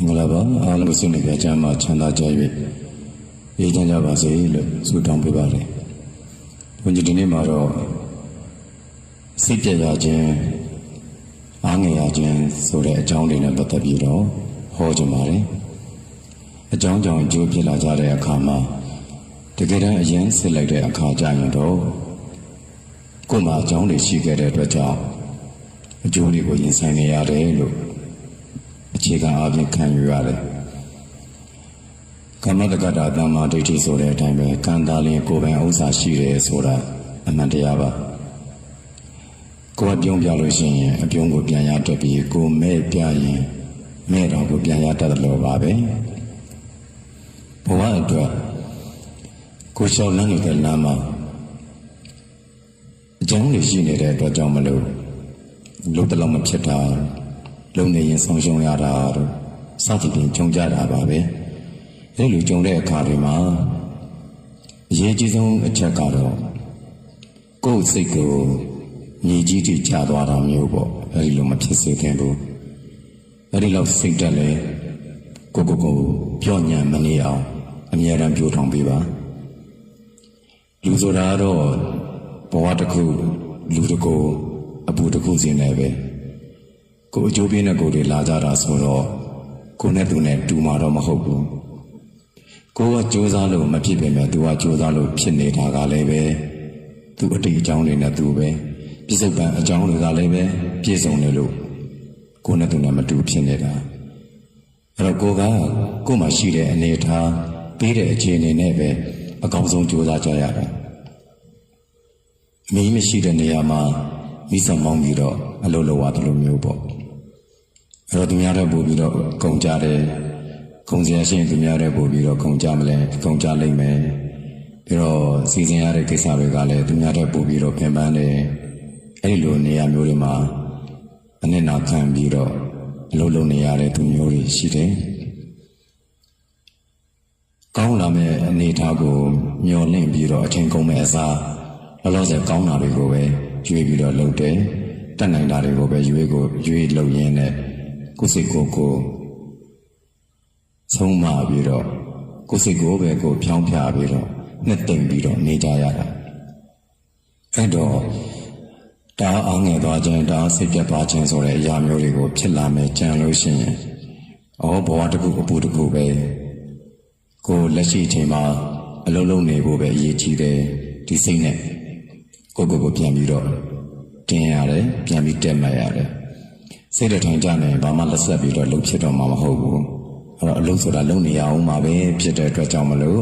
င်္ဂလာပါအားလုံးစုနေကြကြမှာချမ်းသာကြ၍အေးချမ်းကြပါစေလို့ဆုတောင်းပေးပါရစေ။ဘုန်းကြီးဒီနေ့မှာတော့စိတ်ပြရခြင်းအားငယ်ရခြင်းဆိုတဲ့အကြောင်းတွေနဲ့ပတ်သက်ပြီးတော့ဟောကြပါမယ်။အကြောင်းကြောင့်အကျိုးဖြစ်လာကြတဲ့အခါမှာတကယ်တမ်းအရင်စစ်လိုက်တဲ့အခါကျရင်တော့ကိုယ်မှာအကြောင်းတွေရှိခဲ့တဲ့အတွက်ကြောင့်အကျိုးတွေကိုရင်ဆိုင်နေရတယ်လို့ အခြေခံအပြင်ခံယူရတယ်ကမ္မတက္ကတာတမ္မာဒိဋ္ဌိဆိုတဲ့အတိုင်းပဲကံသားလင်းကိုယ်ပိုင်ဥစ္စာရှိတယ်ဆိုတာအမှန်တရားပါကိုယ်ကပြုံးပြလို့ရှိရင်အပြုံးကိုပြန်ရတတ်ပြီးကိုယ်မဲ့ပြရင်မဲ့တော်ကိုပြန်ရတတ်တယ်လို့ပါပဲဘဝအတွက်ကိုယ်လျှောက်လန်းနေတဲ့လမ်းမှာအကြောင်းတွေရှိနေတဲ့အတွက်ကြောင့်မလို့လို့တလုံးမဖြစ်တာ လုံနေရင်ဆုံးရှုံးရတာတို့စသဖြင့်ကြုံကြတာပါပဲအဲလိုကြုံတဲ့အခါတွေမှာအရေးကြီးဆုံးအချက်ကတော့ကိုယ်စိတ်ကိုညီကြီးတိချသွားတာမျိုးပေါ့အဲဒီလိုမဖြစ်စေသင့်ဘူးအဲဒီလောက်စိတ်တက်လေကိုကိုကိုပြော့ညံမနေအောင်အမြဲတမ်းပြောထောင်ပေးပါလူဆိုတာတော့ဘဝတစ်ခုလူတစ်ခုအပူတစ်ခုစီနေပဲ ကိုအကျိုးပေးတဲ့ကိုယ်တွေလာကြတာဆိုတော့ကိုနဲ့သူနဲ့တူမှာတော့မဟုတ်ဘူးကိုကစူးစမ်းလို့မဖြစ်ပေမဲ့သူကစူးစမ်းလို့ဖြစ်နေတာကလည်းပဲသူအတိတ်အကြောင်းတွေနဲ့သူပဲပြစ္ဆုတ်ပံအကြောင်းတွေကလည်းပဲပြည့်စုံနေလို့ကိုနဲ့သူနဲ့မတူဖြစ်နေတာအဲ့တော့ကိုကကို့မှာရှိတဲ့အနေအထားပေးတဲ့အခြေအနေနဲ့ပဲအကောင်းဆုံးစူးစမ်းကြရတာမင်းမရှိတဲ့နေရာမှာ မိစောင်မောင်းပြီးတော့အလုပ်လုပ်ရတယ်လို့မျိုးပေါ့အဲ့တော့သူများတဲ့ပို့ပြီးတော့ကုန်ကြတယ်ကုံစရာရှိရင်သူများတဲ့ပို့ပြီးတော့ကုန်ကြမလဲကုန်ကြလိမ့်မယ်ပြီးတော့စီစဉ်ရတဲ့ကိစ္စတွေကလည်းသူများတဲ့ပို့ပြီးတော့ပြင်ပန်းတယ်အဲ့ဒီလိုနေရာမျိုးတွေမှာအနစ်နာခံပြီးတော့အလုပ်လုပ်နေရတဲ့သူမျိုးတွေရှိတယ်ကောင်းလာမဲ့အနေအထားကိုမျောလင့်ပြီးတော့အချိန်ကုန်မဲ့အစားလောလောဆယ်ကောင်းတာတွေကိုပဲ ရွေးပြီးတော့လုပ်တယ်တက်နိုင်တာတွေကိုပဲရွေးကိုရွေးလုပ်ရင်းနဲ့ကိုယ်စိတ်ကိုယ်ကိုဆုံးမပြီးတော့ကိုယ်စိတ်ကိုယ်ပဲကိုယ်ဖြောင်းဖြပြီးတော့နှစ်သိမ့်ပြီးတော့နေကြရတာအဲ့တော့ဒါအောင်ငယ်သွားခြင်းဒါစိတ်ပြတ်သွားခြင်းဆိုတဲ့အရာမျိုးတွေကိုဖြစ်လာမယ်ကြံလို့ရှိရင်ဩဘဝတစ်ခုအပူတစ်ခုပဲကိုယ်လက်ရှိအချိန်မှာအလုံးလုံးနေဖို့ပဲအရေးကြီးတယ်ဒီစိတ်နဲ့ ကိုယ့်ကိုယ်ကိုပြန်ပြီးတော့တင်ရတယ်ပြန်ပြီးတက်မှတ်ရတယ်စိတ်တထောင်ကြနေဘာမှလက်ဆက်ပြီးတော့လှုပ်ဖြစ်တော့မှာမဟုတ်ဘူးအဲ့တော့အလုပ်ဆိုတာလုပ်နေရအောင်မှာပဲဖြစ်တဲ့အတွက်ကြောင့်မလို့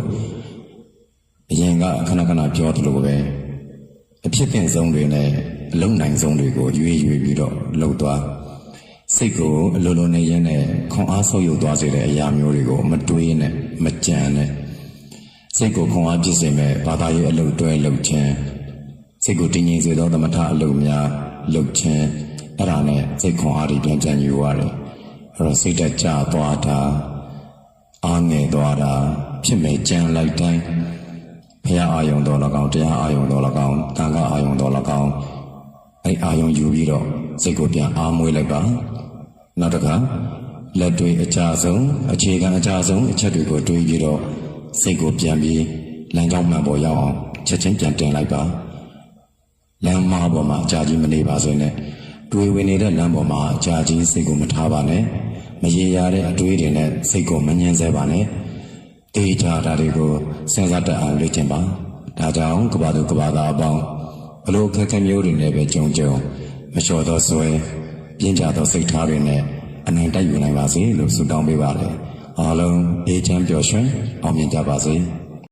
အရင်ကခဏခဏပြောသလိုပဲအဖြစ်တင်ဆုံးတွေနဲ့အလုံးနိုင်ဆုံးတွေကိုရွေးရွေးပြီးတော့လှုပ်သွားစိတ်ကိုအလိုလိုနေရင်းနဲ့ခွန်အားဆုပ်ယုပ်သွားစေတဲ့အရာမျိုးတွေကိုမတွေးနဲ့မကြံနဲ့စိတ်ကိုခွန်အားဖြစ်စေမဲ့ဘာသာရေးအလုပ်တွဲလုပ်ခြင်း စိတ်ကိုတည်ငြိမ်စေသောသမထအလုပ်များလုပ်ခြင်းအဲ့ဒါနဲ့စိတ်ခွန်အားတွေပြန်ပြန်ယူရတယ်အဲ့တော့စိတ်တက်ကြသွားတာအားငယ်သွားတာဖြစ်မဲ့ကြံလိုက်တိုင်းဘုရားအာယုံတော်၎င်းတရားအာယုံတော်၎င်းတန်ခါအာယုံတော်၎င်းအဲ့အာယုံယူပြီးတော့စိတ်ကိုပြန်အားမွေးလိုက်ပါနောက်တစ်ခါလက်တွေအကြဆုံးအခြေခံအကြဆုံးအချက်တွေကိုတွေးပြီးတော့စိတ်ကိုပြန်ပြီးလမ်းကြောင်းမှန်ပေါ်ရောက်အောင်ချက်ချင်းပြန်တင်လိုက်ပါ လမ်းမပေါ်မှာအကြာကြီးမနေပါစေနဲ့တွေးဝင်နေတဲ့လမ်းပေါ်မှာအကြာကြီးစိတ်ကိုမထားပါနဲ့မရေရာတဲ့အတွေးတွေနဲ့စိတ်ကိုမငြင်းဆဲပါနဲ့တေးကြတာတွေကိုစဉ်းစားတတ်အောင်လေ့ကျင့်ပါဒါကြောင့်ကဘာသူကဘာသာအပေါင်းဘလို့ခက်ခဲမျိုးတွေနဲ့ပဲကြုံကြုံမလျှော်သောဆွဲပြင်းကြသောစိတ်ထားတွေနဲ့အနိုင်တိုက်ယူနိုင်ပါစေလို့ဆုတောင်းပေးပါလေအားလုံးအေးချမ်းပျော်ရွှင်အောင်မြင်ကြပါစေ